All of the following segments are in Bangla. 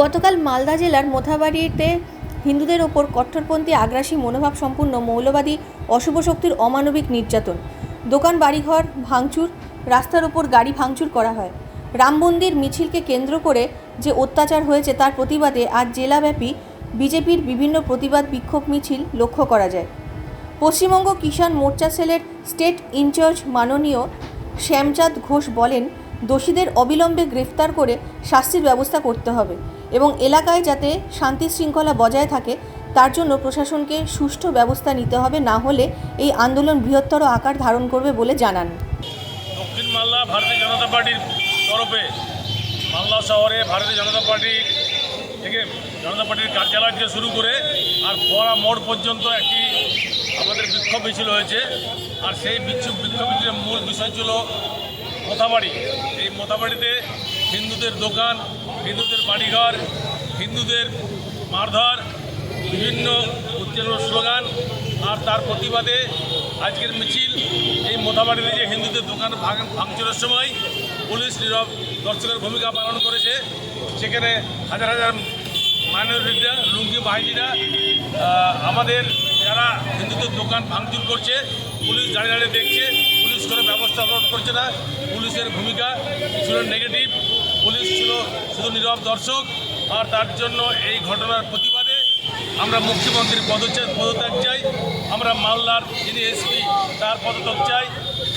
গতকাল মালদা জেলার মোথাবাড়িতে হিন্দুদের ওপর কট্টরপন্থী আগ্রাসী মনোভাব সম্পূর্ণ মৌলবাদী অশুভ শক্তির অমানবিক নির্যাতন। দোকান, বাড়িঘর ভাঙচুর, রাস্তার ওপর গাড়ি ভাঙচুর করা হয়। রাম মন্দির মিছিলকে কেন্দ্র করে যে অত্যাচার হয়েছে তার প্রতিবাদে আজ জেলাব্যাপী বিজেপির বিভিন্ন প্রতিবাদ বিক্ষোভ মিছিল লক্ষ্য করা যায়। পশ্চিমবঙ্গ কিষাণ মোর্চা সেলের স্টেট ইনচার্জ মাননীয় শ্যামচাঁদ ঘোষ বলেন, দোষীদের অবিলম্বে গ্রেফতার করে শাস্তির ব্যবস্থা করতে হবে। এবং এলাকায় যাতে শান্তি শৃঙ্খলা বজায় থাকে, তার জন্য প্রশাসনকে সুষ্ঠু ব্যবস্থা নিতে হবে, না হলে এই আন্দোলন বৃহত্তর আকার ধারণ করবে বলে জানান। দক্ষিণ মালদা ভারতীয় জনতা পার্টির তরফে মালদা শহরে ভারতীয় জনতা পার্টি থেকে জনতা পার্টির কার্যালয় থেকে শুরু করে আর বড়া মোড় পর্যন্ত একটি আমাদের বিক্ষোভ মিছিল হয়েছে। আর সেই বিক্ষোভ মিছিলের মূল বিষয় ছিল মোথাবাড়ি। এই মোথাবাড়িতে হিন্দুদের দোকান, হিন্দুদের বাড়িঘর, হিন্দুদের মারধর, বিভিন্ন উত্তেজনার স্লোগান, আর তার প্রতিবাদে আজকের মিছিল, এই মোথাবাড়িতে যে হিন্দুদের দোকান ভাঙ- ভাঙচুরের সময় পুলিশ নীরব দর্শকের ভূমিকা পালন করেছে, সেখানে হাজার হাজার মাইনরিটিরা, লুঙ্গি বাহিনীরা আমাদের যারা হিন্দুদের দোকান ভাঙচুর করছে, পুলিশ দাঁড়িয়ে দাঁড়িয়ে দেখছে, পুলিশ কোনো ব্যবস্থা গ্রহণ করছে না, পুলিশের ভূমিকা ছিল নেগেটিভ পুলিশ ছিল, শুধু নীরব দর্শক, আর তার জন্য এই ঘটনার প্রতিবাদে আমরা মুখ্যমন্ত্রীর পদত্যাগ পদত্যাগ চাই, আমরা মালদার যিনি এসপি, তার পদত্যাগ চাই।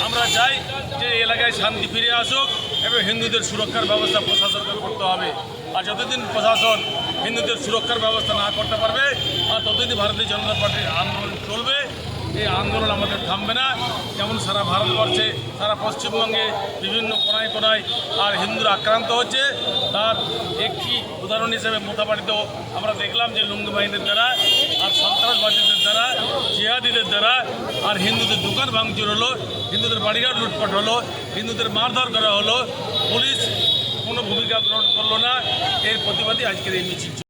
আমরা চাই যে এলাকায় শান্তি ফিরে আসুক এবং হিন্দুদের সুরক্ষার ব্যবস্থা প্রশাসনকে করতে হবে। আর যতদিন প্রশাসন হিন্দুদের সুরক্ষার ব্যবস্থা না করতে পারবে, আর ততদিন ভারতীয় জনতা পার্টির আন্দোলন এই আন্দোলন আমাদের থামবে না। যেমন সারা ভারতবর্ষে, সারা পশ্চিমবঙ্গে বিভিন্ন কোনায় কোনায় আর হিন্দুরা আক্রান্ত হচ্ছে। তার একটি উদাহরণ হিসেবে মোথাবাড়িতেও আমরা দেখলাম যে লুঙ্গি বাহিনীর দ্বারা আর সন্ত্রাসবাদীদের দ্বারা, জিহাদিদের দ্বারা আর হিন্দুদের দোকান ভাঙচুর হলো, হিন্দুদের বাড়িঘর লুটপাট হলো, হিন্দুদের মারধর করা হলো। পুলিশ কোনো ভূমিকা গ্রহণ করল না। এর প্রতিবাদী আজকের এই মিছিল